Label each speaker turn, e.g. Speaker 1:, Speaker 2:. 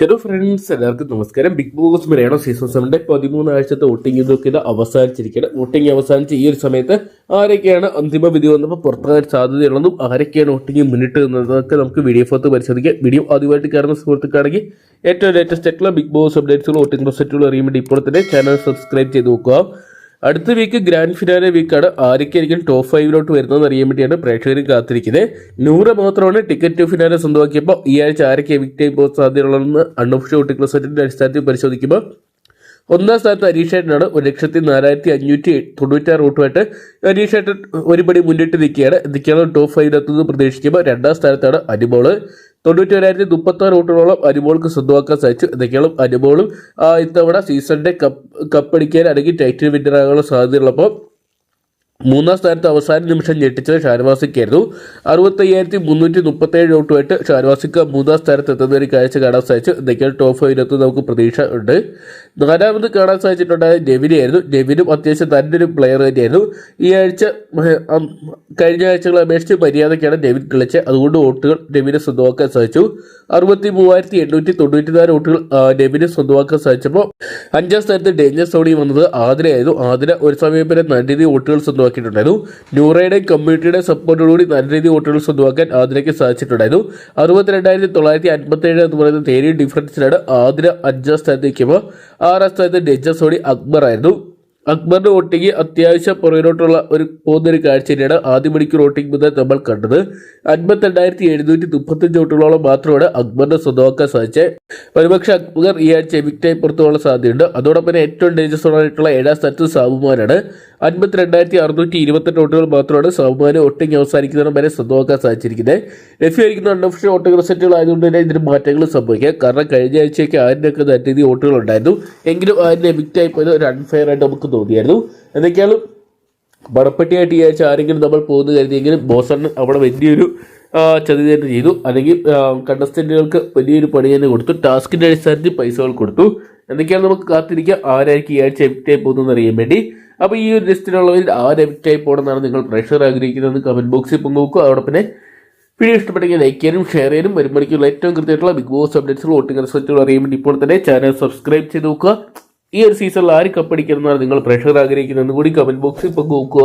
Speaker 1: Hello friends എല്ലാവർക്കും നമസ്കാരം. Big Boss Malayalam season സെവന്റെ പതിമൂന്നാഴ്ചത്തെ വോട്ടിംഗ് ഇതൊക്കെ ഇത് അവസാനിച്ചിരിക്കുകയാണ്. വോട്ടിംഗ് അവസാനിച്ച് ഈ ഒരു സമയത്ത് ആരൊക്കെയാണ് അന്തിമ വിധി വന്നപ്പോൾ പുറത്താകാൻ സാധ്യതയുള്ളതും ആരൊക്കെയാണ് വോട്ടിംഗ് മുന്നിട്ട് നിന്നതൊക്കെ നമുക്ക് വീഡിയോ ഫോർത്ത് പരിശോധിക്കാം. വീഡിയോ ആദ്യമായിട്ട് കയറുന്ന സുഹൃത്തുക്കാണെങ്കിൽ ഏറ്റവും ലേറ്റസ്റ്റ് ആയിട്ടുള്ള ബിഗ് ബോസ് അപ്ഡേറ്റ്സുകൾ വോട്ടിംഗ് റിസൾട്ടുകൾ അറിയാൻ വേണ്ടി ഇപ്പോൾ തന്നെ ചാനൽ സബ്സ്ക്രൈബ് ചെയ്ത് നോക്കുക. അടുത്ത വീക്ക് ഗ്രാൻഡ് ഫിനാലെ വീക്കാണ് ആരൊക്കെയായിരിക്കും ടോപ്പ് ഫൈവിലോട്ട് വരുന്നതെന്ന് അറിയാൻ വേണ്ടിയാണ് പ്രേക്ഷകരും കാത്തിരിക്കുന്നത്. നൂറ് മാത്രമാണ് ടിക്കറ്റ് ടു ഫിനാലെ സ്വന്തമാക്കിയപ്പോൾ ഈ ആഴ്ച ആരൊക്കെ ആയി പോകാൻ സാധ്യതയുള്ളതെന്ന് അൺഒഫീഷ്യൽ വോട്ടിംഗ് റിസൾട്ടിന്റെ അടിസ്ഥാനത്തിൽ പരിശോധിക്കുമ്പോൾ ഒന്നാം സ്ഥാനത്ത് അരീഷേട്ടനാണ് ഒരു ലക്ഷത്തി നാലായിരത്തി അഞ്ഞൂറ്റി തൊണ്ണൂറ്റാറ് വോട്ടുമായിട്ട് അരീഷേട്ടൻ ഒരുപടി മുന്നിട്ട് നിൽക്കുകയാണ്. എന്തൊക്കെയാണ് ടോപ്പ് ഫൈവിലെത്തുന്നത് പ്രതീക്ഷിക്കുമ്പോൾ രണ്ടാം സ്ഥാനത്താണ് അനുമോൾ തൊണ്ണൂറ്റി ഒരായിരത്തി മുപ്പത്താറ് വോട്ടുകളോളം അനുമോൾക്ക് സ്വന്തമാക്കാൻ സാധിച്ചു. എന്തൊക്കെയാണ് അനുമോളും ആ, ഇത്തവണ സീസണിന്റെ കപ്പ് കപ്പടിക്കാൻ അല്ലെങ്കിൽ ടൈറ്റിൽ വിന്നർ ആകാനുള്ള സാധ്യതയുള്ളപ്പോൾ. മൂന്നാം സ്ഥാനത്ത് അവസാന നിമിഷം ഞെട്ടിച്ചത് ഷാനവാസിക്കായിരുന്നു. അറുപത്തയ്യായിരത്തി മുന്നൂറ്റി മുപ്പത്തേഴ് വോട്ടുമായിട്ട് ഷാനവാസിക്ക് മൂന്നാം സ്ഥാനത്ത് എത്തുന്ന ഒരു കാഴ്ച കാണാൻ സാധിച്ചു. എന്തൊക്കെയാണ് ടോപ്പ് ഫൈവിനകത്ത് നമുക്ക് പ്രതീക്ഷ ഉണ്ട് നാലാമത് കാണാൻ സാധിച്ചിട്ടുണ്ടായ നെവിനെയായിരുന്നു ഡെവിനും അത്യാവശ്യം നല്ലൊരു പ്ലെയർ തന്നെയായിരുന്നു. ഈ ആഴ്ച കഴിഞ്ഞ ആഴ്ചകളെ അപേക്ഷിച്ച് മര്യാദയ്ക്കാണ് ഡെവിൻ കളിച്ചത്. അതുകൊണ്ട് വോട്ടുകൾ ഡെവിനെ സ്വന്തമാക്കാൻ സാധിച്ചു. അറുപത്തി മൂവായിരത്തി എണ്ണൂറ്റി തൊണ്ണൂറ്റി നാല് വോട്ടുകൾ ആ, ഡെവിനെ സ്വന്തമാക്കാൻ സാധിച്ചപ്പോൾ അഞ്ചാം സ്ഥാനത്ത് ഡേഞ്ചർ സോണി വന്നത് ആതിരയായിരുന്നു. ആതിര ഒരു സമയം വരെ നല്ല രീതിയിൽ വോട്ടുകൾ സ്വന്തമാക്കിയിട്ടുണ്ടായിരുന്നു ന്യൂറയുടെ കമ്മ്യൂണിറ്റിയുടെ സപ്പോർട്ടോടുകൂടി നല്ല രീതിയിൽ വോട്ടുകൾ സ്വന്തമാക്കാൻ ആതിരയ്ക്ക് സാധിച്ചിട്ടുണ്ടായിരുന്നു. അറുപത്തിരണ്ടായിരത്തി തൊള്ളായിരത്തി അൻപത്തി ഏഴ് എന്ന് പറയുന്ന നേരിയ ഡിഫറൻസിലാണ് ആതിര അഞ്ചാം സ്ഥാനത്ത് നിൽക്കുമ്പോൾ ആറാം സ്ഥാനത്ത് സോണി അക്ബർ ആയിരുന്നു. അക്ബറിന്റെ വോട്ടിംഗ് അത്യാവശ്യം പുറകിലോട്ടുള്ള ഒരു പോകുന്നൊരു കാഴ്ച തന്നെയാണ് ആദ്യ മണിക്കൂർ വോട്ടിംഗ് മുതൽ നമ്മൾ കണ്ടത്. അൻപത്തിരണ്ടായിരത്തി എഴുന്നൂറ്റി മുപ്പത്തഞ്ച് വോട്ടുകളോളം മാത്രമാണ് അക്ബറിനെ സ്വന്തമാക്കാൻ സാധിച്ചത്. ഒരുപക്ഷെ അക്ബർ ഈ ആഴ്ച എവിക്റ്റായി പുറത്തു സാധ്യതയുണ്ട്. അതോടൊപ്പം ഏറ്റവും ഡേഞ്ചറസ് ആയിട്ടുള്ള ഏഴാം സ്ഥാനത്ത് സാബുമാനാണ്. അൻപത്തിരണ്ടായിരത്തി അറുന്നൂറ്റി ഇരുപത്തെട്ട് വോട്ടുകൾ മാത്രമാണ് സാബുമാന് വോട്ടിംഗ് അവസാനിക്കുന്നതിനും വരെ സ്വന്തമാക്കാൻ സാധിച്ചിരിക്കുന്നത്. ലഭ്യമായിരിക്കുന്ന അൺഒഫീഷ്യൽ വോട്ടിംഗ് റിസൾട്ടുകൾ ആയതുകൊണ്ട് തന്നെ ഇതിന് മാറ്റങ്ങൾ സംഭവിക്കാം. കാരണം കഴിഞ്ഞ ആഴ്ചയൊക്കെ ആരിനൊക്കെ നല്ല രീതി വോട്ടുകൾ ഉണ്ടായിരുന്നു. എങ്കിലും ആരിനെ വിക്റ്റായി പോയത് ഒരു അൺഫെയർ ആയിട്ട് നമുക്ക് തോന്നിയായിരുന്നു. എന്തൊക്കെയാണ്? മണപ്പെട്ടിയായിട്ട് ഈ ആഴ്ച ആരെങ്കിലും നമ്മൾ പോകുന്നു കരുതിയെങ്കിലും ബോസണ് അവിടെ വലിയൊരു ചതി തന്നെ ചെയ്തു. അല്ലെങ്കിൽ കണ്ടസ്റ്റന്റുകൾക്ക് വലിയൊരു പണി തന്നെ കൊടുത്തു. ടാസ്കിന്റെ അടിസ്ഥാനത്തിൽ പൈസകൾ കൊടുത്തു. എന്തൊക്കെയാണ് നമുക്ക് കാത്തിരിക്കാം ആരായിരിക്കും ഈ ആഴ്ച ടൈപ്പ് പോകുന്നതെന്ന് അറിയാൻ വേണ്ടി. അപ്പോൾ ഈ ഒരു ലിസ്റ്റിലുള്ളവരിൽ ആര് ടൈപ്പ് പോകണമെന്നാണ് നിങ്ങൾ പ്രഷർ ആഗ്രഹിക്കുന്നത് കമന്റ് ബോക്സിൽ പങ്കുവെക്കുക അതോടൊപ്പം പിന്നെ വീഡിയോ ഇഷ്ടപ്പെട്ടെങ്കിൽ ലൈക്ക് ചെയ്യാനും ഷെയർ ചെയ്യാനും വരുമ്പോഴേക്കുള്ള ഏറ്റവും കൃത്യമായിട്ടുള്ള ബിഗ് ബോസ് അപ്ഡേറ്റ്സുകൾ വോട്ടിംഗ് റിസൾട്ടുകൾ അറിയാൻ വേണ്ടി ഇപ്പോൾ തന്നെ ചാനൽ സബ്സ്ക്രൈബ് ചെയ്ത് നോക്കുക. ഈ ഒരു സീസണിൽ ആര് കപ്പടിക്കുന്നതാണ് നിങ്ങൾ പ്രഷർ ആഗ്രഹിക്കുന്നതെന്ന് കൂടി കമന്റ് ബോക്സിൽ പങ്കുവെക്കുക